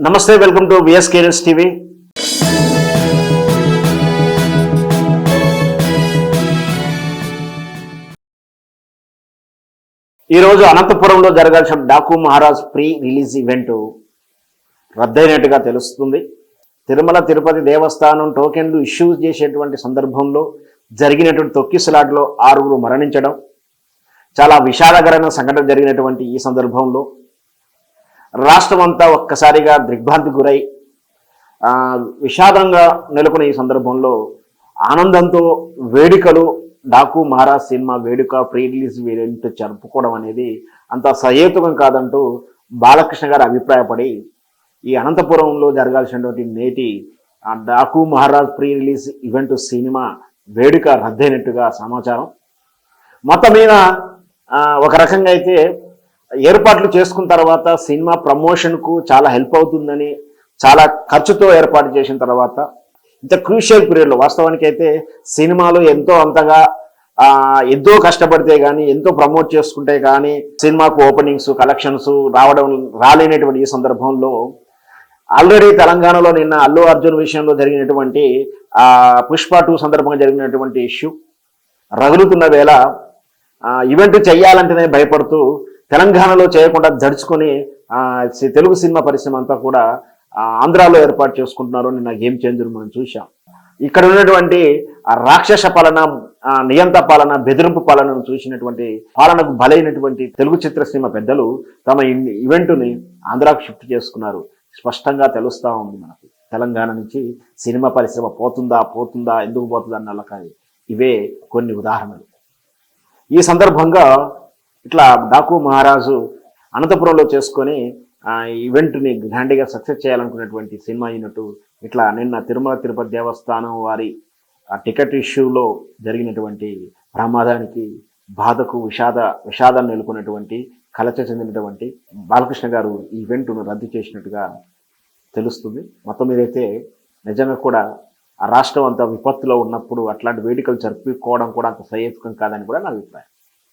నమస్తే welcome to V S careers TV ఈరోజు అనంతపురంలో జరగాల్సిన Daku Maharaj pre release event రద్దయినట్టుగా తెలుస్తుంది. తిరుమల తిరుపతి దేవస్థానం టోకెన్లు ఇష్యూ చేసేటువంటి సందర్భంలో జరిగినటువంటి తొక్కిసలాట్లో ఆరుగురు మరణించడం చాలా విషాదకరమైన సంఘటన జరిగినటువంటి ఈ సందర్భంలో రాష్ట్రం అంతా ఒక్కసారిగా దిగ్భ్రాంతి గురై విషాదంగా నెలకొన్న ఈ సందర్భంలో ఆనందంతో వేడుకలు డాకు మహారాజ్ సినిమా వేడుక ప్రీ రిలీజ్ ఈవెంట్ జరుపుకోవడం అనేది అంత సహేతుకం కాదంటూ బాలకృష్ణ గారు అభిప్రాయపడి ఈ అనంతపురంలో జరగాల్సినటువంటి నేటి Daku Maharaj pre release event cinema వేడుక రద్దయినట్టుగా సమాచారం. మొత్తం మీద ఒక రకంగా అయితే ఏర్పాట్లు చేసుకున్న తర్వాత సినిమా ప్రమోషన్కు చాలా హెల్ప్ అవుతుందని చాలా ఖర్చుతో ఏర్పాటు చేసిన తర్వాత ఇంత క్రూషియల్ పీరియడ్లో వాస్తవానికి అయితే సినిమాలు ఎంతో అంతగా ఎంతో కష్టపడితే కానీ ఎంతో ప్రమోట్ చేసుకుంటే కానీ సినిమాకు ఓపెనింగ్స్ కలెక్షన్స్ రావడం రాలేనటువంటి ఈ సందర్భంలో ఆల్రెడీ తెలంగాణలో నిన్న అల్లు అర్జున్ విషయంలో జరిగినటువంటి పుష్ప టూ సందర్భంగా జరిగినటువంటి ఇష్యూ రగులుతున్న వేళ ఈవెంట్ చేయాలంటేనే భయపడుతూ తెలంగాణలో చేయకుండా దడుచుకొని తెలుగు సినిమా పరిశ్రమ అంతా కూడా ఆంధ్రాలో ఏర్పాటు చేసుకుంటున్నారు నిన్న గేమ్ చేంజర్ మనం చూసాం ఇక్కడ ఉన్నటువంటి రాక్షస పాలన నియంత పాలన బెదిరింపు పాలనను చూసినటువంటి పాలనకు బలైనటువంటి తెలుగు చిత్రసీమ పెద్దలు తమ ఇన్- ఈవెంట్ని ఆంధ్రాకు షిఫ్ట్ చేసుకున్నారు. స్పష్టంగా తెలుస్తా ఉంది మనకు. తెలంగాణ నుంచి సినిమా పరిశ్రమ పోతుందా పోతుందా ఎందుకు పోతుందా అన్న ఇవే కొన్ని ఉదాహరణలు. ఈ సందర్భంగా ఇట్లా డాకు మహారాజు అనంతపురంలో చేసుకొని ఆ ఈవెంట్ని గ్రాండ్గా సక్సెస్ చేయాలనుకున్నటువంటి సినిమా యూనిట్ ఇట్లా నిన్న తిరుమల తిరుపతి దేవస్థానం వారి ఆ టికెట్ ఇష్యూలో జరిగినటువంటి ప్రమాదానికి బాధకు విషాద విషాదాన్ని నెలకొన్నటువంటి కలచ చెందినటువంటి బాలకృష్ణ గారు ఈ ఈవెంట్ను రద్దు చేసినట్టుగా తెలుస్తుంది. మొత్తం మీదైతే నిజంగా కూడా ఆ రాష్ట్రం అంతా విపత్తులో ఉన్నప్పుడు అట్లాంటి వేడుకలు జరుపుకోవడం కూడా అంత సహేతుకం కాదని కూడా నా అభిప్రాయం.